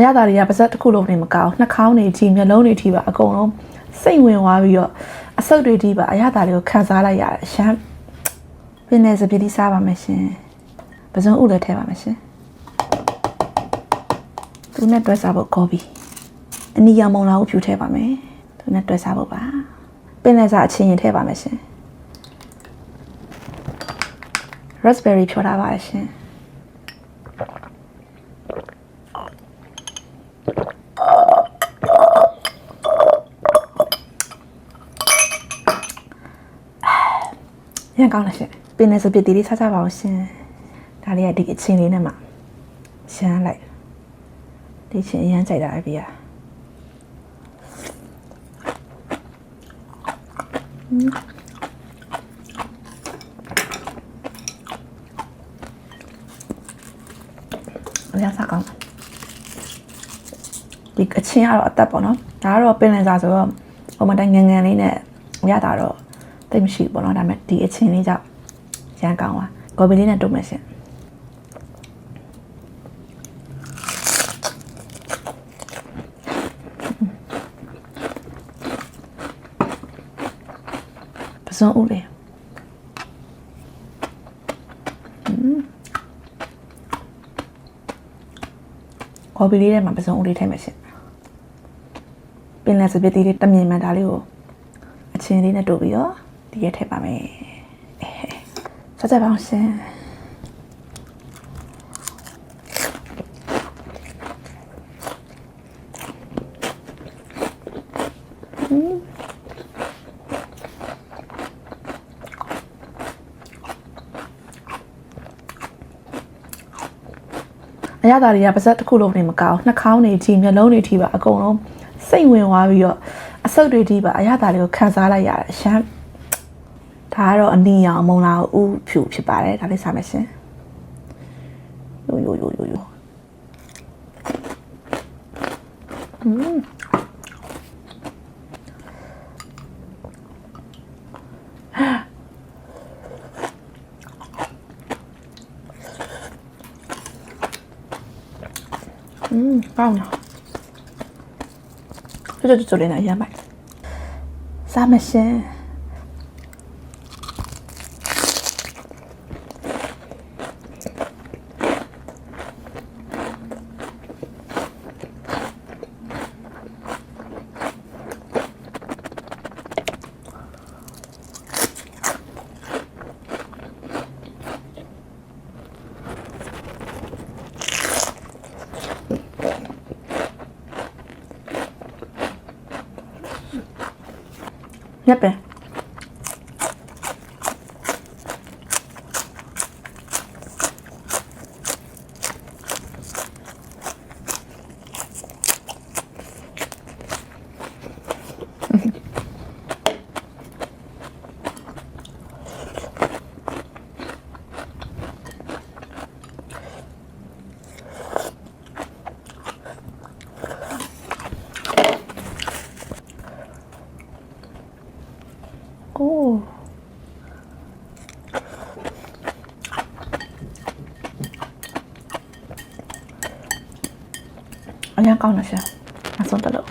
အရသာတွေကပါဇက်တစ်ခုလုံးနေမကောင်းနှာခေါင်းတွေကြီးမျက်လုံးတွေထိပါအကုန်လုံးစိတ်ဝင်သွားပြီးတော့အဆုတ်တွေထိပါအရသာတွေကိုခံစားလိုက်ရတယ်ရှမ်းပင်နေစပီးစားပါမယ်ရှင်ပဇွန်ဥလည်းထည့်ပါမယ်ရှင်သူနဲ့တွဲစားဖို့ကောပြီအနီရောင်မုံလာကိုဖြူထည့်ပါမယ်သူနဲ့တွဲစားဖို့ပါပင်နေစားအချင်းရင်ထည့်ပါမယ်ရှင် raspberry ဖြောထားပါရှင် ရန်ကောင်းလားရှင်ပင်နေစပစ်တီလေးစားကြပါအောင်ရှင်ဒါလေးကဒီအချင်းလေးနဲ့မှရှမ်းလိုက်ဒီချင်းအရန်ကြိုက်တာအပြာအရန်စားကောင်း ဒီအချင်းကတော့အသက်ပေါ့နော်ဒါကတော့ပင်လယ်စာဆိုတော့ဟိုမှာတိုင်းငန်ငန်လေးနဲ့ရတာတော့တိတ်မရှိဘူးပေါ့နော်ဒါပေမဲ့ဒီအချင်းလေးကြောင့်ရန်ကောင်းသွားကော်ပီလေးနဲ့တုံးမယ်ရှင်ပစုံဦးလေးကော်ပီလေးထဲမှာပစုံဦးလေးထည့်မယ်ရှင်ပ င်လယ်စပစ်တီလေးတမြင်မှန်ဒါလေးကိုအချင်းလေးနဲ့တို့ပြီးတော့ဒီရက်ထည့်ပါမယ်ဆက်ကြပါအောင်ရှင်အရသာတွေကပါဇက်တစ်ခုလုံးနေမကောင်းနှာခေါင်းတွေကြီးမျက်လုံးတွေထိပါအကုန်လုံး စိတ်ဝင်သွားပြီးတော့အဆုတ်တွေဒီပါအရသာလေးကိုခံစားလိုက်ရတာရှမ်းဒါကတော့အနီရောင်မုံလာဥဖြူဖြစ်ပါတယ်ဒါလေးစားမယ်ရှင်ယိုယိုယိုယိုယိုอืม嗯，棒呀！ ကျွတ်ကျွတ်လေးနဲ့ရမ်းပါစားမရှင် ညက် ပဲโอ้အရင်ကောင်းတယ်ရှင်အဆုံးတလို့